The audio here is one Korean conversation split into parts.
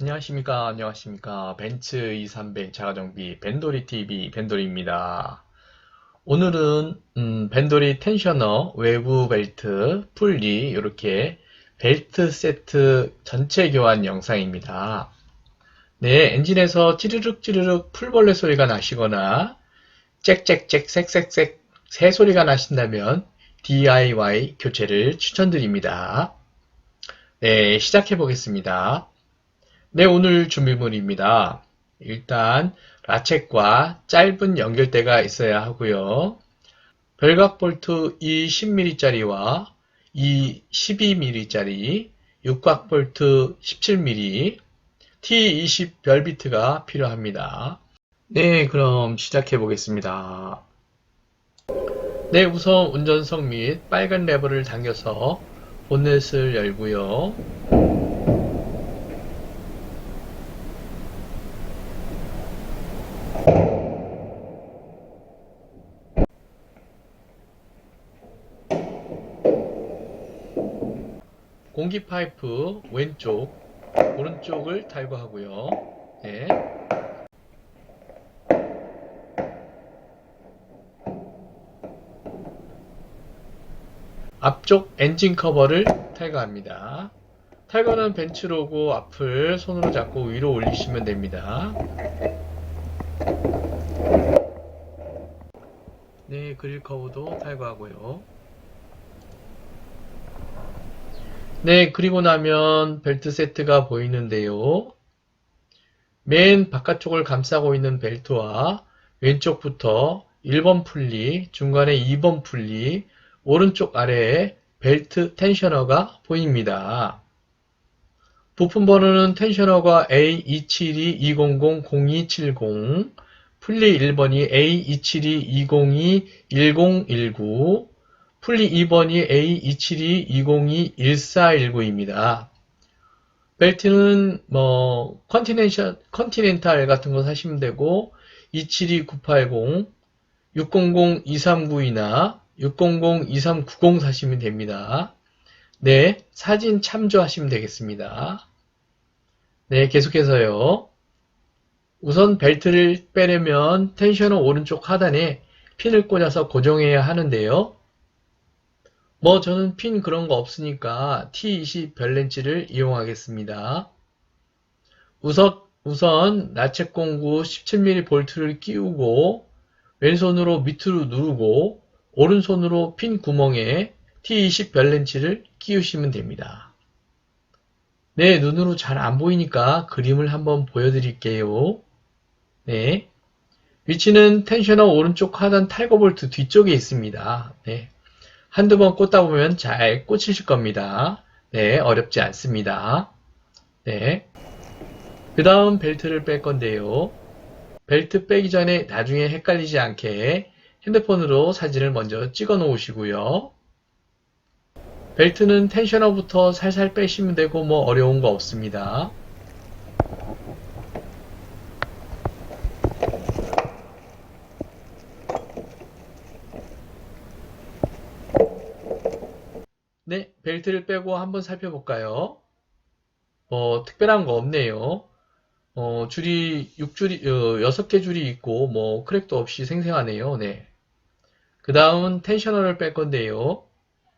안녕하십니까, 안녕하십니까. 벤츠 230 자가정비 벤도리 TV 벤도리입니다. 오늘은 음, 벤도리 텐셔너 외부 벨트 풀리 이렇게 벨트 세트 전체 교환 영상입니다. 네, 엔진에서 찌르륵 찌르륵 풀벌레 소리가 나시거나 짹짹짹 색색색 새 소리가 나신다면 DIY 교체를 추천드립니다. 네, 시작해 보겠습니다. 네, 오늘 준비물입니다. 일단 라쳇과 짧은 연결대가 있어야 하고요. 별각 볼트 이 10mm짜리와 이 12mm짜리, 육각 볼트 17mm, T20 별비트가 필요합니다. 네, 그럼 시작해 보겠습니다. 네, 우선 운전석 및 빨간 레버를 당겨서 본넷을 열고요. 공기 파이프 왼쪽, 오른쪽을 탈거하고요. 네. 앞쪽 엔진 커버를 탈거합니다. 탈거는 벤츠로 고 앞을 손으로 잡고 위로 올리시면 됩니다. 네, 그릴 커브도 탈거하고요. 네, 그리고 나면 벨트 세트가 보이는데요. 맨 바깥쪽을 감싸고 있는 벨트와 왼쪽부터 1번 풀리, 중간에 2번 풀리, 오른쪽 아래에 벨트 텐셔너가 보입니다. 부품 번호는 텐셔너가 A272-200-0270, 풀리 1번이 A272-202-1019, 풀리 2번이 A272-202-1419입니다. 벨트는 뭐 컨티넨셜, 컨티넨탈 같은 거 사시면 되고 272-980, 600-2392나 600-2390 사시면 됩니다. 네, 사진 참조하시면 되겠습니다. 네, 계속해서요. 우선 벨트를 빼려면 텐셔너 오른쪽 하단에 핀을 꽂아서 고정해야 하는데요. 뭐 저는 핀 그런 거 없으니까 T20 별렌치를 이용하겠습니다. 우선, 우선 나체 공구 17mm 볼트를 끼우고 왼손으로 밑으로 누르고 오른손으로 핀 구멍에 T20 별렌치를 끼우시면 됩니다. 네, 눈으로 잘 안 보이니까 그림을 한번 보여드릴게요. 네. 위치는 텐셔너 오른쪽 하단 탈거 볼트 뒤쪽에 있습니다. 네. 한두 번 꽂다 보면 잘 꽂히실 겁니다. 네, 어렵지 않습니다. 네. 그 다음 벨트를 뺄 건데요. 벨트 빼기 전에 나중에 헷갈리지 않게 핸드폰으로 사진을 먼저 찍어 놓으시고요. 벨트는 텐셔너부터 살살 빼시면 되고 뭐 어려운 거 없습니다. 네, 벨트를 빼고 한번 살펴볼까요? 뭐 특별한 거 없네요. 어, 줄이 6줄이, 어, 6개 줄이 있고, 뭐, 크랙도 없이 생생하네요. 네. 그 다음은 텐셔너를 뺄 건데요.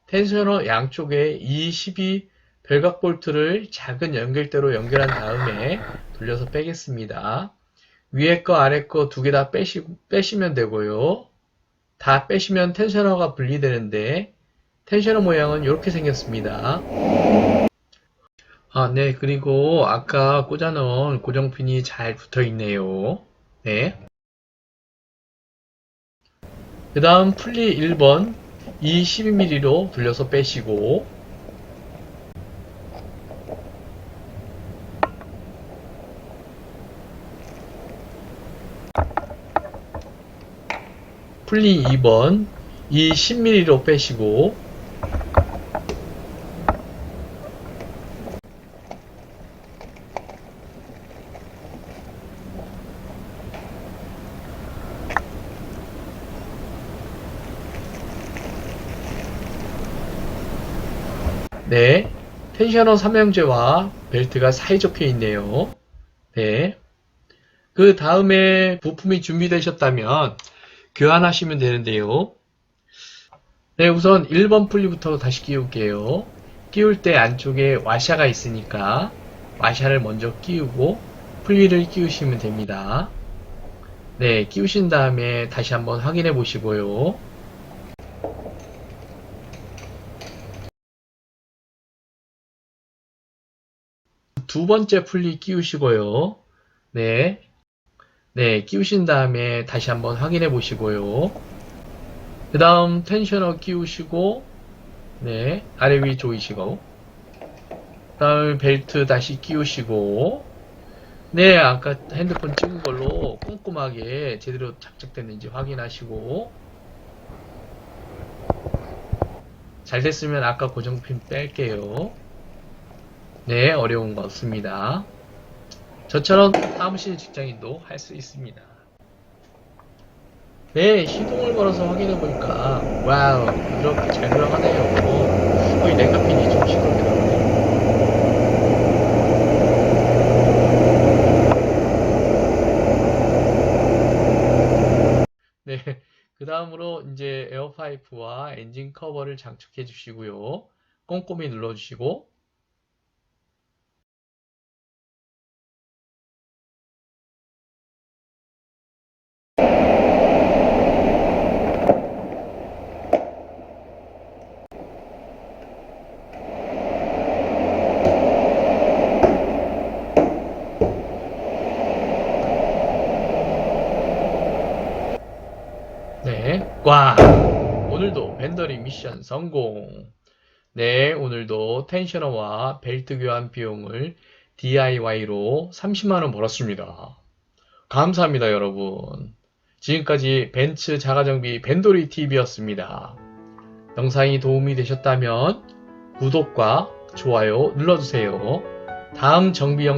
텐셔너 양쪽에 이12 별각 볼트를 작은 연결대로 연결한 다음에 돌려서 빼겠습니다. 위에 거, 아래 거 두 개 다 빼시, 빼시면 되고요. 다 빼시면 텐셔너가 분리되는데, 텐셔너 모양은 이렇게 생겼습니다. 아, 네. 그리고 아까 꽂아놓은 고정핀이 잘 붙어 있네요. 네. 그 다음 풀리 1번 이 12mm로 돌려서 빼시고 풀리 2번 이 10mm로 빼시고 네, 텐셔너 삼형제와 벨트가 사이좋게 있네요. 네. 그 다음에 부품이 준비되셨다면 교환하시면 되는데요. 네, 우선 1번 풀리부터 다시 끼울게요. 끼울 때 안쪽에 와샤가 있으니까 와샤를 먼저 끼우고 풀리를 끼우시면 됩니다. 네, 끼우신 다음에 다시 한번 확인해 보시고요. 두 번째 풀리 끼우시고요. 네. 네, 끼우신 다음에 다시 한번 확인해 보시고요. 그 다음 텐셔너 끼우시고, 네, 아래 위 조이시고, 그 다음에 벨트 다시 끼우시고, 네, 아까 핸드폰 찍은 걸로 꼼꼼하게 제대로 착착됐는지 확인하시고, 잘 됐으면 아까 고정핀 뺄게요. 네, 어려운 거 없습니다. 저처럼 사무실 직장인도 할 수 있습니다. 네, 시동을 걸어서 확인해 보니까 와우, 이렇게 잘 들어가네요. 거의 랭카핀이 좀 시끄럽게 나오네요. 네, 그 다음으로 이제 에어파이프와 엔진 커버를 장착해 주시고요. 꼼꼼히 눌러 주시고 네, 꽝! 오늘도 벤더링 미션 성공! 네, 오늘도 텐셔너와 벨트 교환 비용을 DIY로 30만원 벌었습니다. 감사합니다, 여러분. 지금까지 벤츠 자가정비 벤도리 TV였습니다. 영상이 도움이 되셨다면 구독과 좋아요 눌러주세요. 다음 정비 영상